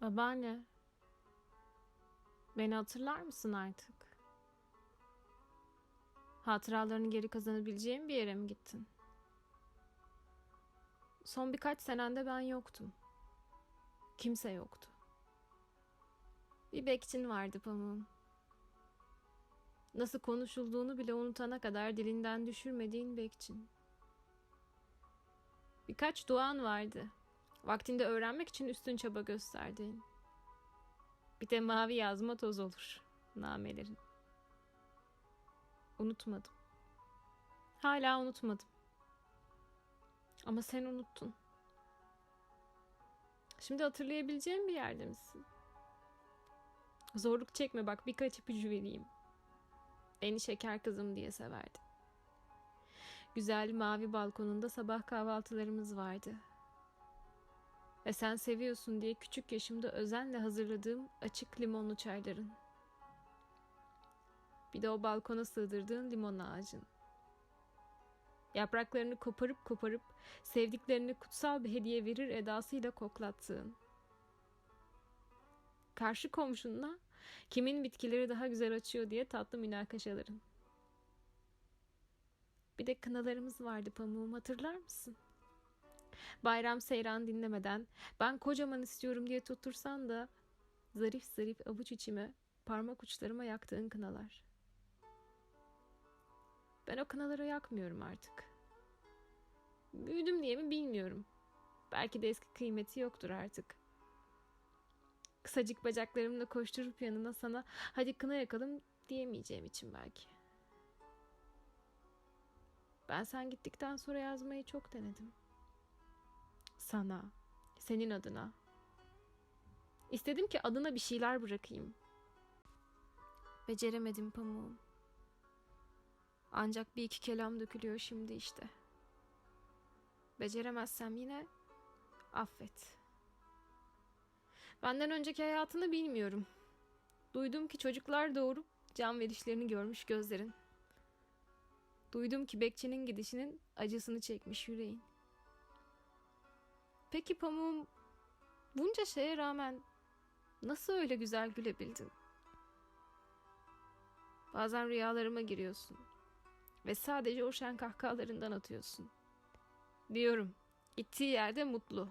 Babaanne. Beni hatırlar mısın artık? Hatıralarını geri kazanabileceğim bir yere mi gittin? Son birkaç senende ben yoktum. Kimse yoktu. Bir bekçin vardı pamuğum. Nasıl konuşulduğunu bile unutana kadar dilinden düşürmediğin bekçin. Birkaç duan vardı. Vaktinde öğrenmek için üstün çaba gösterdiğin. Bir de mavi yazma toz olur namelerin. Unutmadım. Hala unutmadım. Ama sen unuttun. Şimdi hatırlayabileceğim bir yerde misin? Zorluk çekme bak birkaç ipucu vereyim. Beni şeker kızım diye severdi. Güzel mavi balkonunda sabah kahvaltılarımız vardı. Ve sen seviyorsun diye küçük yaşımda özenle hazırladığım açık limonlu çayların. Bir de o balkona sığdırdığın limon ağacın. Yapraklarını koparıp koparıp sevdiklerini kutsal bir hediye verir edasıyla koklattığın. Karşı komşunla kimin bitkileri daha güzel açıyor diye tatlı münakaşaların. Bir de kınalarımız vardı pamuğum hatırlar mısın? Bayram seyran dinlemeden ben kocaman istiyorum diye tuttursan da zarif zarif avuç içime parmak uçlarıma yaktığın kınalar. Ben o kınaları yakmıyorum artık. Büyüdüm diye mi bilmiyorum. Belki de eski kıymeti yoktur artık. Kısacık bacaklarımla koşturup yanına sana hadi kına yakalım diyemeyeceğim için belki. Ben sen gittikten sonra yazmayı çok denedim. Sana, senin adına. İstedim ki adına bir şeyler bırakayım. Beceremedim pamuğum. Ancak bir iki kelam dökülüyor şimdi işte. Beceremezsem yine affet. Benden önceki hayatını bilmiyorum. Duydum ki çocuklar doğurup can verişlerini görmüş gözlerin. Duydum ki bekçinin gidişinin acısını çekmiş yüreğin. Peki pamuğum bunca şeye rağmen nasıl öyle güzel gülebildin? Bazen rüyalarıma giriyorsun ve sadece o şen kahkahalarından atıyorsun. Diyorum, gittiği yerde mutlu.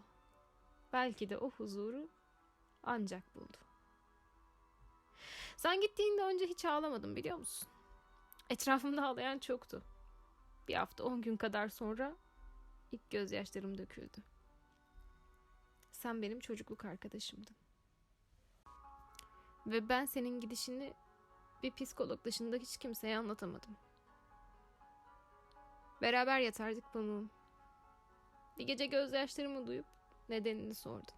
Belki de o huzuru ancak buldu. Sen gittiğinde önce hiç ağlamadım biliyor musun? Etrafımda ağlayan çoktu. Bir hafta on gün kadar sonra ilk gözyaşlarım döküldü. Sen benim çocukluk arkadaşımdın. Ve ben senin gidişini bir psikolog dışında hiç kimseye anlatamadım. Beraber yatardık pamuğum. Bir gece gözyaşlarımı duyup nedenini sordun.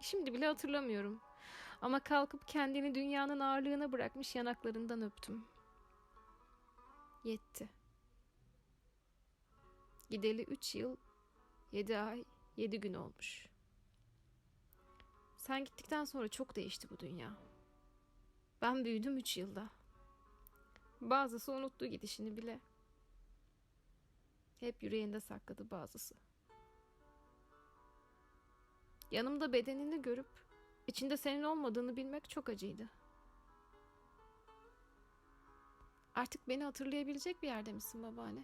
Şimdi bile hatırlamıyorum. Ama kalkıp kendini dünyanın ağırlığına bırakmış yanaklarından öptüm. Yetti. Gideli üç yıl, yedi ay, yedi gün olmuş. Sen gittikten sonra çok değişti bu dünya. Ben büyüdüm üç yılda. Bazısı unuttu gidişini bile. Hep yüreğinde sakladı bazısı. Yanımda bedenini görüp içinde senin olmadığını bilmek çok acıydı. Artık beni hatırlayabilecek bir yerde misin babaanne?